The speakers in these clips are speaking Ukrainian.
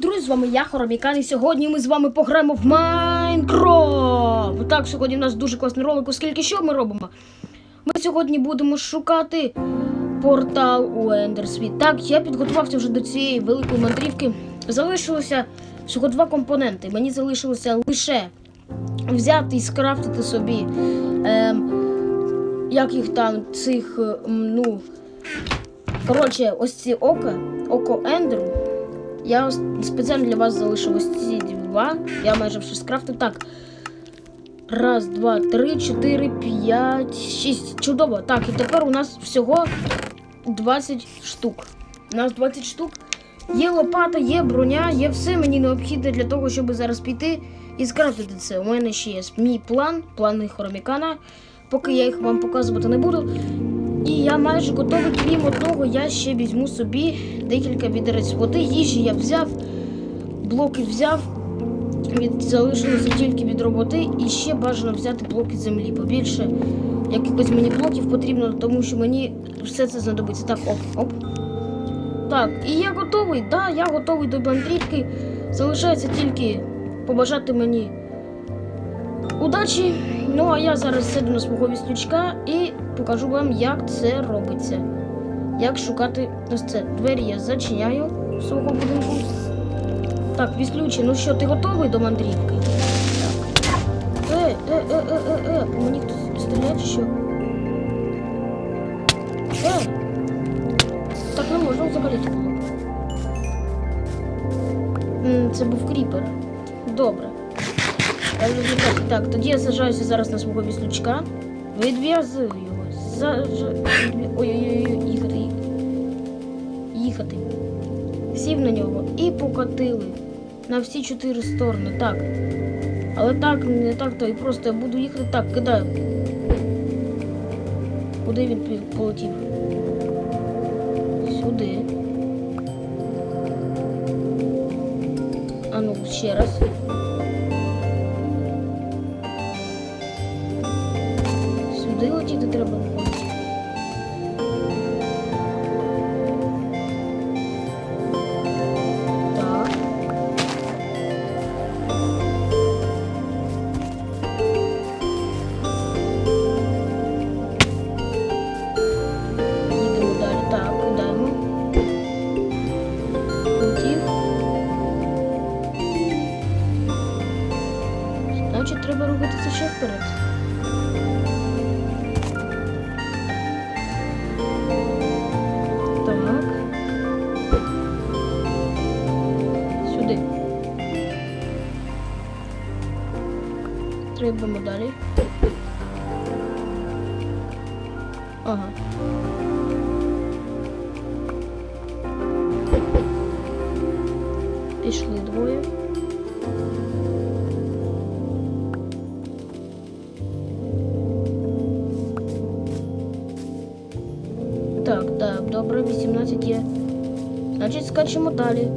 Друзі, з вами я, Хоромікан, і сьогодні ми з вами пограємо в Майнкрафт. Так, сьогодні у нас дуже класний ролик, оскільки що ми робимо? Ми сьогодні будемо шукати портал у Ендерсвіт. Так, я підготувався вже до цієї великої мандрівки. Залишилося всього два компоненти. Мені залишилося лише взяти і скрафтити собі. Ем, як їх там, цих, ну. Коротше, ось ці ока, око Ендеру. Я спеціально для вас залишив ось ці два. Я майже все скрафтив. Так. Раз, два, три, чотири, п'ять, шість. Чудово. Так, і тепер у нас всього 20 штук. У нас 20 штук. Є лопата, є броня, є все мені необхідне для того, щоб зараз піти і скрафтити це. У мене ще є мій план, плани Хромікана. Поки я їх вам показувати не буду. І я майже готовий, крім одного, я ще візьму собі декілька відерець води. Їжі я взяв, блоки взяв. Від, залишилося тільки від роботи. І ще бажано взяти блоки землі. Побільше якихось мені блоків потрібно, тому що мені все це знадобиться. Так, оп, оп. Так, і я готовий, да, я готовий до мандрівки. Залишається тільки побажати мені удачі. Ну а я зараз сяду на свого віслючка і покажу вам, як це робиться. Як шукати ось це. Двері я зачиняю свого будинку. Так, віслючий, ну що, ти готовий до мандрівки? Е, е, е, е, е, е, по мені хтось стріляє чи що? Е! Так не можна взагалі. Це був кріпер. Добре. Так, тоді я сажаюся зараз на свого віслючка. Відв'язую його. Заж... Ой-ой-ой, їхати, їхати. Сів на нього і покатили. На всі чотири сторони. Так. Але так, не так, то і просто я буду їхати так, кидаю. Куди він полетів? Сюди. А ну, ще раз. Треба далі. Ага. Пішли двоє. Так, так, добре, 18 є. Значить, скачемо далі.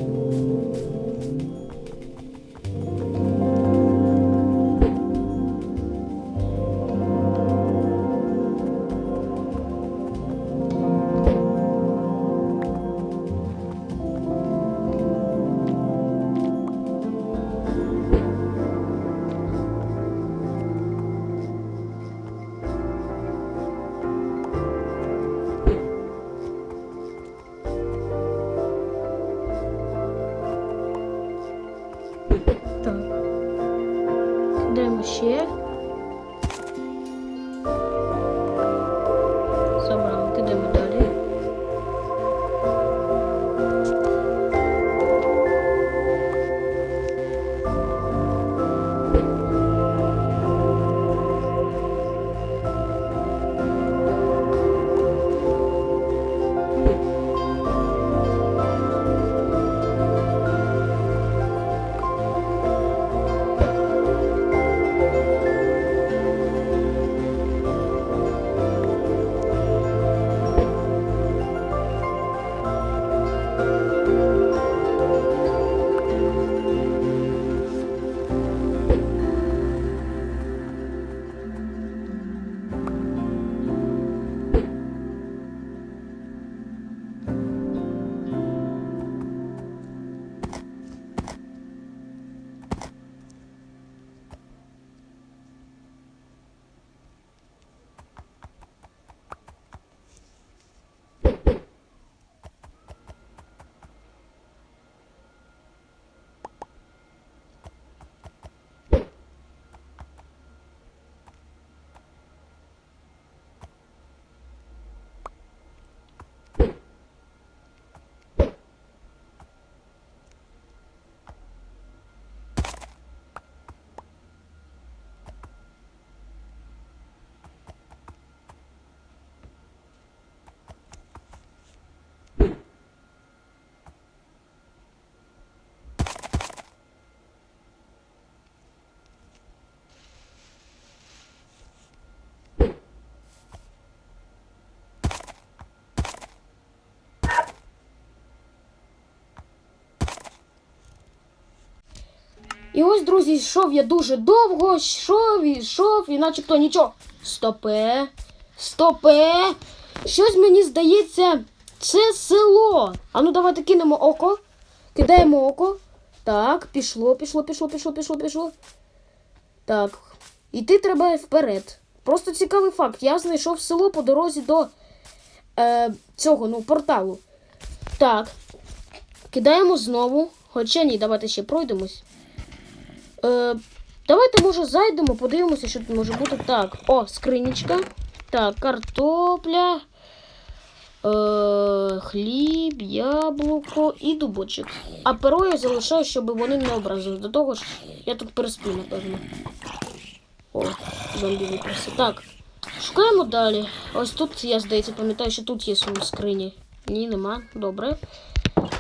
Кидаємо ще. І ось, друзі, йшов я дуже довго, йшов, йшов, і начебто нічого. Стопе, стопе. Щось мені здається, це село. Ану, давайте кинемо око. Кидаємо око. Так, пішло, пішло, пішло, пішло, пішло, пішло. Так. Іти треба вперед. Просто цікавий факт. Я знайшов село по дорозі до е, цього, ну, порталу. Так. Кидаємо знову. Хоча ні, давайте ще пройдемось. Е, давайте, може, зайдемо, подивимося, що тут може бути. Так, о, скринічка. Так, картопля. Е, хліб, яблуко і дубочок. А перо я залишаю, щоб вони не образили. До того ж, я тут пересплю, напевно. О, зомбі викрався. Так. Шукаємо далі. Ось тут, я здається, пам'ятаю, що тут є сум скрині. Ні, нема. Добре.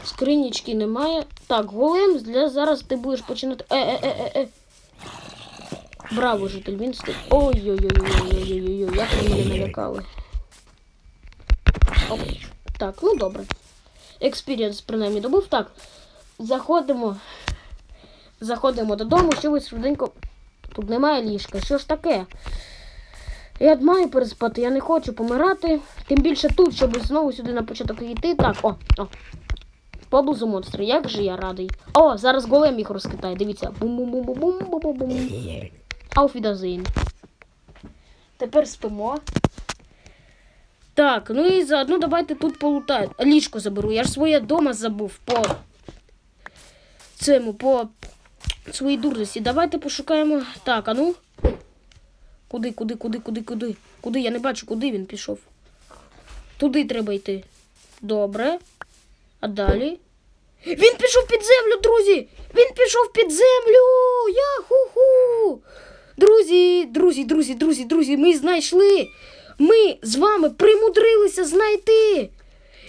Скринічки немає. Так, голем, для зараз ти будеш починати. Е, е, е, е, е. Браво, житель, він стиг. Ой-ой-ой-ой-ой-ой-ой, як ви мене налякали. Оп. Так, ну добре. Експірієнс принаймні добув. Так. Заходимо. Заходимо додому, що ви швиденько. Тут немає ліжка. Що ж таке? Я маю переспати, я не хочу помирати. Тим більше тут, щоб знову сюди на початок йти. Так, о, о. Поблизу монстри, як же я радий. О, зараз голем їх розкидає. Дивіться. Бум-бум-бум-бум-бум-бум-бум. Ауфідазин. Тепер спимо. Так, ну і заодно давайте тут полутаю. Ліжко заберу. Я ж своє дома забув по цьому, по своїй дурності. Давайте пошукаємо. Так, а ну. Куди, куди, куди, куди, куди? Куди? Я не бачу, куди він пішов. Туди треба йти. Добре. А далі? Він пішов під землю, друзі! Він пішов під землю! Я-ху-ху! Друзі, друзі, друзі, друзі, друзі, ми знайшли! Ми з вами примудрилися знайти!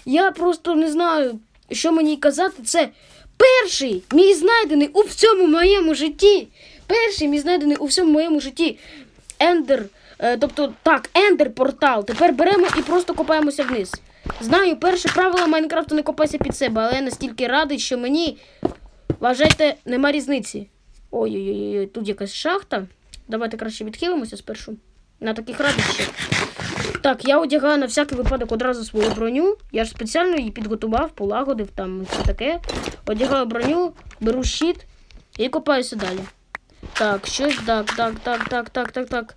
Я просто не знаю, що мені казати. Це перший мій знайдений у всьому моєму житті. Перший мій знайдений у всьому моєму житті. Ендер. е, тобто, так, ендер портал. Тепер беремо і просто копаємося вниз. Знаю, перше правило Майнкрафту не копайся під себе, але я настільки радий, що мені, вважайте, нема різниці. Ой-ой-ой, тут якась шахта. Давайте краще відхилимося спершу. На таких радощах. Так, я одягаю на всякий випадок одразу свою броню. Я ж спеціально її підготував, полагодив там все таке. Одягаю броню, беру щит і копаюся далі. Так, щось так, так, так, так, так, так, так.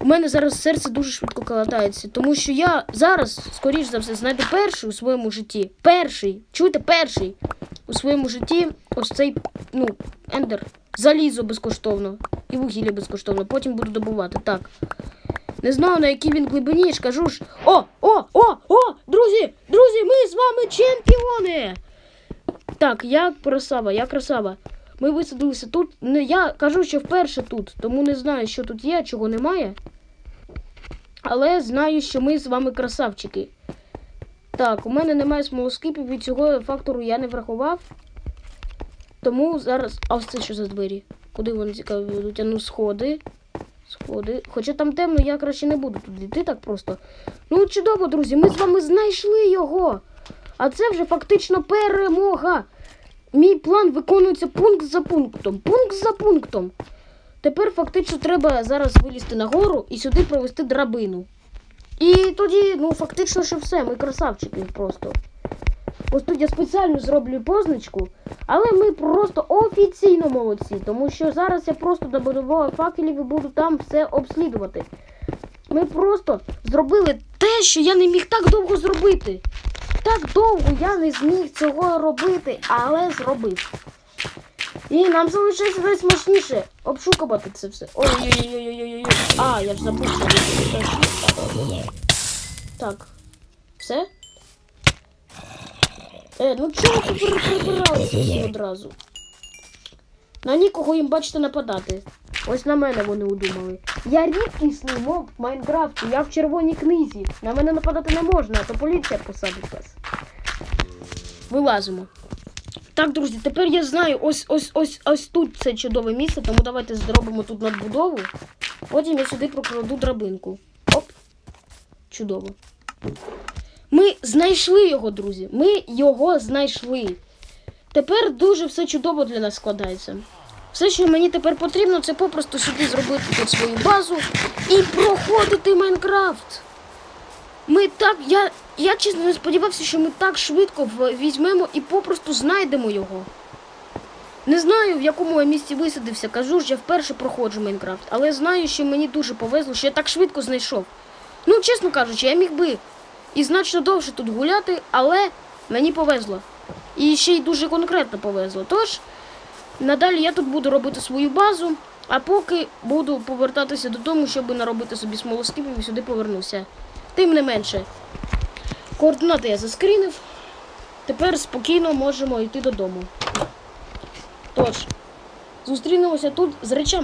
У мене зараз серце дуже швидко калатається, тому що я зараз, скоріш за все, знайду перший у своєму житті. Перший, чуєте, перший у своєму житті ось цей, ну, ендер. Залізо безкоштовно. І вугілля безкоштовно. Потім буду добувати. Так. Не знаю, на якій він глибині, ж кажу ж. О, о, о, о! Друзі! Друзі, ми з вами чемпіони! Так, я красава, я красава. Ми висадилися тут. Не, я кажу, що вперше тут, тому не знаю, що тут є, чого немає. Але знаю, що ми з вами красавчики. Так, у мене немає смолоскипів, і цього фактору я не врахував. Тому зараз. А ось це що за двері? Куди вони цікаві ведуть? А ну, сходи. Сходи. Хоча там темно, я краще не буду туди йти так просто. Ну, чудово, друзі, ми з вами знайшли його. А це вже фактично перемога. Мій план виконується пункт за пунктом. Пункт за пунктом. Тепер фактично треба зараз вилізти нагору і сюди провести драбину. І тоді, ну, фактично, що все, ми красавчики просто. Ось тут я спеціально зроблю позначку, але ми просто офіційно молодці, тому що зараз я просто добудував факелів і буду там все обслідувати. Ми просто зробили те, що я не міг так довго зробити. Так довго я не зміг цього робити, але зробив. І нам залишається найсмачніше обшукувати це все. Ой-ой-ой-ой-ой-ой. А, я ж забув, що теж. Так. Все? Е, ну чого ви при- прибиралися всі одразу? На нікого їм бачите нападати. Ось на мене вони удумали. Я рідкісний моб в Майнкрафті, я в червоній книзі. На мене нападати не можна, а то поліція посадить вас. Вилазимо. Так, друзі, тепер я знаю, ось ось ось ось тут це чудове місце, тому давайте зробимо тут надбудову. Потім я сюди прокладу драбинку. Оп. Чудово. Ми знайшли його, друзі. Ми його знайшли. Тепер дуже все чудово для нас складається. Все, що мені тепер потрібно, це попросту сюди зробити тут свою базу і проходити Майнкрафт. Ми так, я, я чесно не сподівався, що ми так швидко візьмемо і попросту знайдемо його. Не знаю, в якому я місці висадився, кажу ж, я вперше проходжу Майнкрафт, але знаю, що мені дуже повезло, що я так швидко знайшов. Ну, чесно кажучи, я міг би і значно довше тут гуляти, але мені повезло. І ще й дуже конкретно повезло. Тож, надалі я тут буду робити свою базу, а поки буду повертатися додому, щоб наробити собі смолоскипів і сюди повернуся. Тим не менше, координати я заскрінив. Тепер спокійно можемо йти додому. Тож, зустрінемося тут з речами.